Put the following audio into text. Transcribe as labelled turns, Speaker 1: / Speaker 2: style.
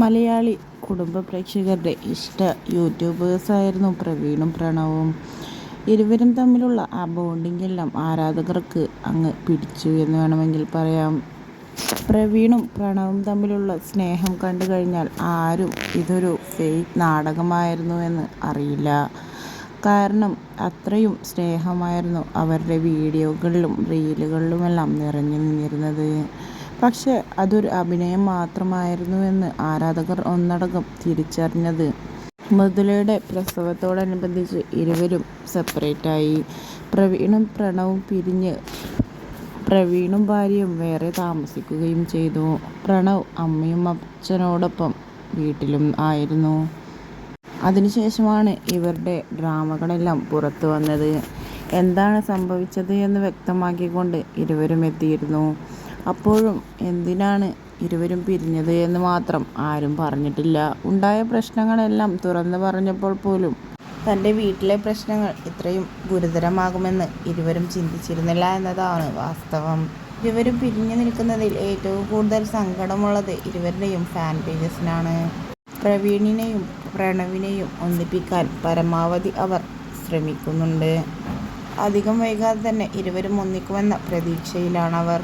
Speaker 1: മലയാളി കുടുംബ പ്രേക്ഷകരുടെ ഇഷ്ട യൂട്യൂബേഴ്സായിരുന്നു പ്രവീണും പ്രണവും. ഇരുവരും തമ്മിലുള്ള ആ ബോണ്ടിങ് എല്ലാം ആരാധകർക്ക് അങ്ങ് പിടിച്ചു എന്ന് വേണമെങ്കിൽ പറയാം. പ്രവീണും പ്രണവും തമ്മിലുള്ള സ്നേഹം കണ്ടു കഴിഞ്ഞാൽ ആരും ഇതൊരു ഫേക്ക് നാടകമായിരുന്നു എന്ന് അറിയില്ല. കാരണം അത്രയും സ്നേഹമായിരുന്നു അവരുടെ വീഡിയോകളിലും റീലുകളിലുമെല്ലാം നിറഞ്ഞു നിന്നിരുന്നത്. പക്ഷേ അതൊരു അഭിനയം മാത്രമായിരുന്നു എന്ന് ആരാധകർ ഒന്നടങ്കം തിരിച്ചറിഞ്ഞത്. മൃദുലയുടെ പ്രസവത്തോടനുബന്ധിച്ച് ഇരുവരും സെപ്പറേറ്റായി. പ്രവീണും പ്രണവും പിരിഞ്ഞ് പ്രവീണും ഭാര്യയും വേറെ താമസിക്കുകയും ചെയ്തു. പ്രണവ് അമ്മയും അച്ഛനോടൊപ്പം വീട്ടിലും ആയിരുന്നു. അതിനുശേഷമാണ് ഇവരുടെ ഡ്രാമകളെല്ലാം പുറത്തു വന്നത്. എന്താണ് സംഭവിച്ചത് എന്ന് വ്യക്തമാക്കിക്കൊണ്ട് ഇരുവരും എത്തിയിരുന്നു. അപ്പോഴും എന്തിനാണ് ഇരുവരും പിരിഞ്ഞത് എന്ന് മാത്രം ആരും പറഞ്ഞിട്ടില്ല. ഉണ്ടായ പ്രശ്നങ്ങളെല്ലാം തുറന്നു പറഞ്ഞപ്പോൾ പോലും തന്റെ വീട്ടിലെ പ്രശ്നങ്ങൾ ഇത്രയും ഗുരുതരമാകുമെന്ന് ഇരുവരും ചിന്തിച്ചിരുന്നില്ല എന്നതാണ് വാസ്തവം. ഇരുവരും പിരിഞ്ഞു നിൽക്കുന്നതിൽ ഏറ്റവും കൂടുതൽ സങ്കടമുള്ളത് ഇരുവരുടെയും ഫാൻ പേജസിനാണ് പ്രവീണിനെയും പ്രണവിനെയും ഒന്നിപ്പിക്കാൻ പരമാവധി അവർ ശ്രമിക്കുന്നുണ്ട്. അധികം വൈകാതെ തന്നെ ഇരുവരും ഒന്നിക്കുമെന്ന പ്രതീക്ഷയിലാണവർ.